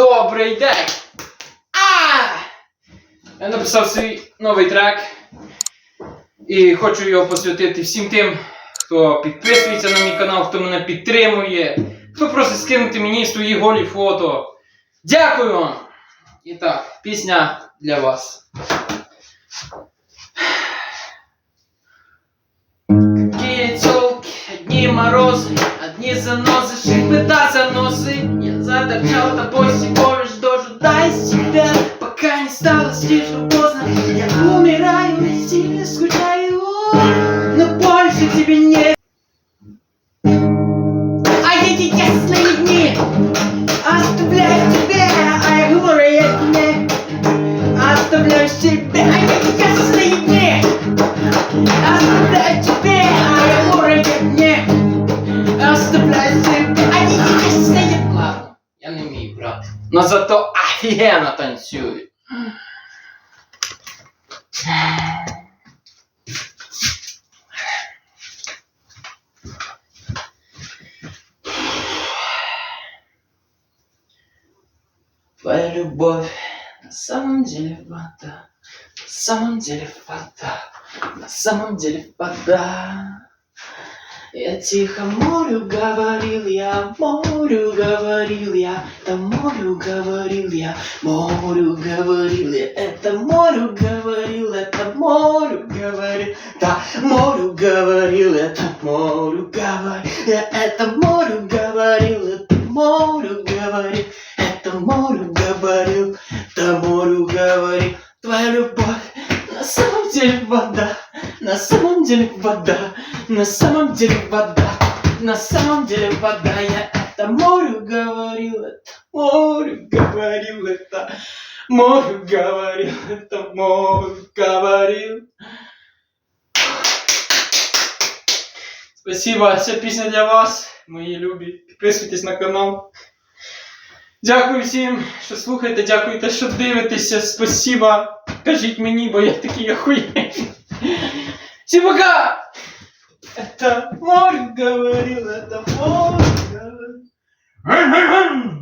Добрий день! А! Я написав свій новий трек. І хочу його посвятити всім тим, хто підписується на мій канал, хто мене підтримує, хто просить скинути мені свої голі фото. Дякую вам! І так, пісня для вас. Какие тёлки, одни морозы, одни занозы, шипы да заносы. Я заторчал тобой всего лишь дожидаясь тебя, пока не стало слишком поздно. Я умираю сильно скучаю, но больше тебе не... А эти ясные дни оставляю тебе, а я говорю, я тебе оставляю себе, а эти ясные дни Оставляю тебе, а я уровень мне Оставляю себе, а не ясные Ладно, я не вмію брати. Но зато офігенно танцюю. Твоя любовь на самом деле вода, на самом деле вода, на самом деле вода. Я тихо морю говорил я, морю говорил я, да морю говорил я, морю говорил я, это морю говорил, это морю говорил, да морю говорил, это морю говорил, я это морю говорил, это морю говорил, это морю говорил, да морю говорил, твоя любовь на самом деле вода, на самом деле вода, на самом деле вода, на самом деле вода, я это морю говорил, это морю говорил, это морю говорил, это морю говорил. Спасибо, ця пісня для вас, мої любі. Підписуйтесь на канал. Дякую всім, що слухаєте, дякую те, що дивитеся. Спасибо. Кажіть мені, бо я такий охуєнний. Пока! Это море говорил, это море говорил.